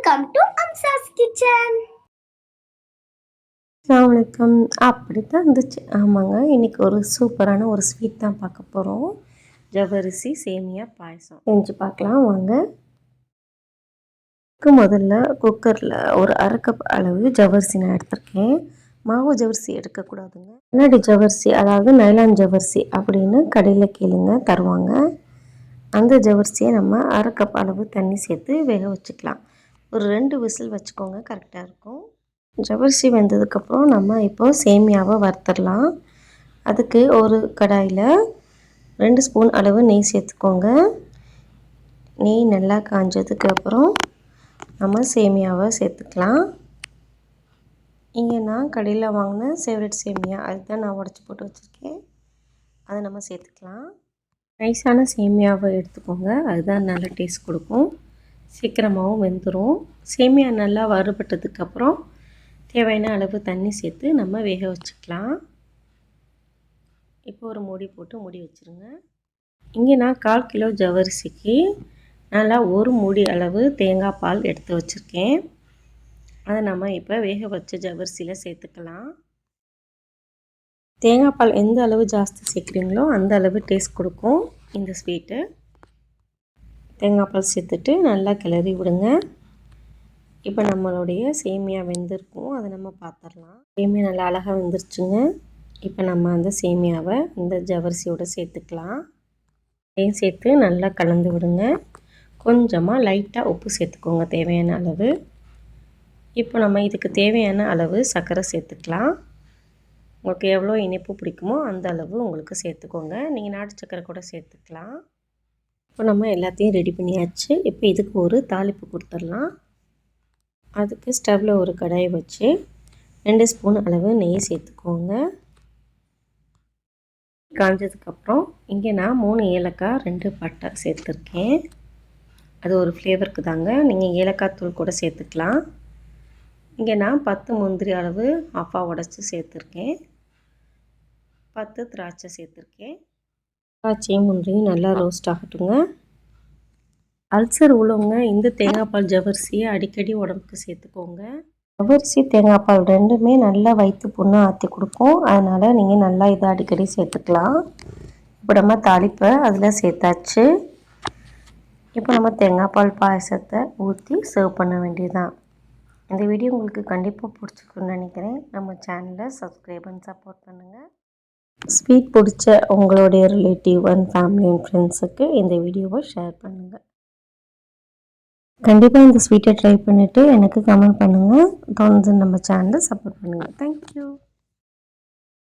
Welcome to அம்சாஸ் kitchen வணக்கம் அப்படி தான் இருந்துச்சு. ஆமாங்க இன்றைக்கி ஒரு சூப்பரான ஒரு ஸ்வீட் தான் பார்க்க போகிறோம் ஜவ்வரிசி சேமியா பாயசம். செஞ்சு பார்க்கலாம் வாங்க. இதுக்கு முதல்ல குக்கரில் ஒரு அரை கப் அளவு ஜவரிசி நான் எடுத்திருக்கேன். மாவு ஜவரிசி எடுக்கக்கூடாதுங்க. முன்னாடி ஜவ்வரிசி அதாவது நைலான் ஜவரிசி அப்படின்னு கடையில் கேளுங்க தருவாங்க. அந்த ஜவரிசியை நம்ம அரை கப் அளவு தண்ணி சேர்த்து வேக வச்சுக்கலாம். ஒரு ரெண்டு விசில் வச்சுக்கோங்க கரெக்டாக இருக்கும். ஜவ்வரிசி வெந்ததுக்கப்புறம் நம்ம இப்போ சேமியாவை வறுத்துடலாம். அதுக்கு ஒரு கடாயில் ரெண்டு ஸ்பூன் அளவு நெய் சேர்த்துக்கோங்க. நெய் நல்லா காஞ்சதுக்கு அப்புறம் நம்ம சேமியாவை சேர்த்துக்கலாம். இங்கே நான் கடையில் வாங்கின ஃபேவரட் சேமியா அதுதான் நான் உடச்சி போட்டு வச்சுருக்கேன். அதை நம்ம சேர்த்துக்கலாம். நைஸான சேமியாவை எடுத்துக்கோங்க அதுதான் நல்ல டேஸ்ட் கொடுக்கும். சீக்கிரமாகவும் வெந்துடும் சேமியா நல்லா வறுபட்டதுக்கப்புறம் தேவையான அளவு தண்ணி சேர்த்து நம்ம வேக வச்சுக்கலாம். இப்போ ஒரு மூடி போட்டு மூடி வச்சுருங்க. இங்கே நான் கால் கிலோ ஜவரிசிக்கு நல்லா ஒரு மூடி அளவு தேங்காய் பால் எடுத்து வச்சுருக்கேன். அதை நம்ம இப்போ வேக வச்ச ஜவரிசியில் சேர்த்துக்கலாம். தேங்காய் பால் எந்த அளவு ஜாஸ்தி சேர்க்குறீங்களோ அந்த அளவு டேஸ்ட் கொடுக்கும். இந்த ஸ்வீட்டு தேங்காய் பால் சேர்த்துட்டு நல்லா கிளறி விடுங்க. இப்போ நம்மளுடைய சேமியா வெந்திருக்கும். அதை நம்ம பார்த்துடலாம் சேமியா நல்லா அழகாக வெந்துருச்சுங்க. இப்போ நம்ம அந்த சேமியாவை இந்த ஜவரிசியோடு சேர்த்துக்கலாம். அதையும் சேர்த்து நல்லா கலந்து விடுங்க. கொஞ்சமாக லைட்டாக உப்பு சேர்த்துக்கோங்க தேவையான அளவு. இப்போ நம்ம இதுக்கு தேவையான அளவு சர்க்கரை சேர்த்துக்கலாம். உங்களுக்கு எவ்வளோ இனிப்பு பிடிக்குமோ அந்த அளவு உங்களுக்கு சேர்த்துக்கோங்க. நீங்கள் நாட்டு சர்க்கரை கூட சேர்த்துக்கலாம். இப்போ நம்ம எல்லாத்தையும் ரெடி பண்ணியாச்சு. இப்போ இதுக்கு ஒரு தாளிப்பு கொடுத்துடலாம். அதுக்கு ஸ்டவ்வில் ஒரு கடாயை வச்சு ரெண்டு ஸ்பூன் அளவு நெய் சேர்த்துக்கோங்க. காஞ்சதுக்கப்புறம் இங்கே நான் மூணு ஏலக்காய் ரெண்டு பட்டை சேர்த்துருக்கேன். அது ஒரு ஃப்ளேவருக்கு தாங்க. நீங்கள் ஏலக்காய் தூள் கூட சேர்த்துக்கலாம். இங்கே நான் பத்து முந்திரி அளவு ஆஃபாக உடச்சி சேர்த்துருக்கேன். பத்து திராட்சை சேர்த்துருக்கேன். திராட்சையும் முந்திரியும் நல்லா ரோஸ்ட் ஆகட்டுங்க. அல்சர் உள்ளவங்க இந்த தேங்காய் பால் ஜவரிசியை அடிக்கடி உடம்புக்கு சேர்த்துக்கோங்க. ஜவரிசி தேங்காய் பால் ரெண்டுமே நல்லா வயிற்று புண்ணு ஆற்றி கொடுக்கும். அதனால் நீங்கள் நல்லா இதை அடிக்கடி சேர்த்துக்கலாம். இப்போ நம்ம தாளிப்பை அதில் சேர்த்தாச்சு. இப்போ நம்ம தேங்காய் பால் பாயசத்தை ஊற்றி சர்வ் பண்ண வேண்டியதுதான். இந்த வீடியோ உங்களுக்கு கண்டிப்பாக பிடிச்சிருக்குன்னு நினைக்கிறேன். நம்ம சேனலை சப்ஸ்கிரைப் பண்ணி சப்போர்ட் பண்ணுங்கள் ஸ்வீட் பிடிச்ச உங்களுடைய ரிலேட்டிவ் அண்ட் ஃபேமிலி அண்ட் ஃப்ரெண்ட்ஸுக்கு இந்த வீடியோவை ஷேர் பண்ணுங்கள் கண்டிப்பாக இந்த ஸ்வீட்டை ட்ரை பண்ணிவிட்டு எனக்கு கமெண்ட் பண்ணுங்கள் தொடர்ந்து நம்ம சேனலை சப்போர்ட் பண்ணுங்கள் தேங்க்யூ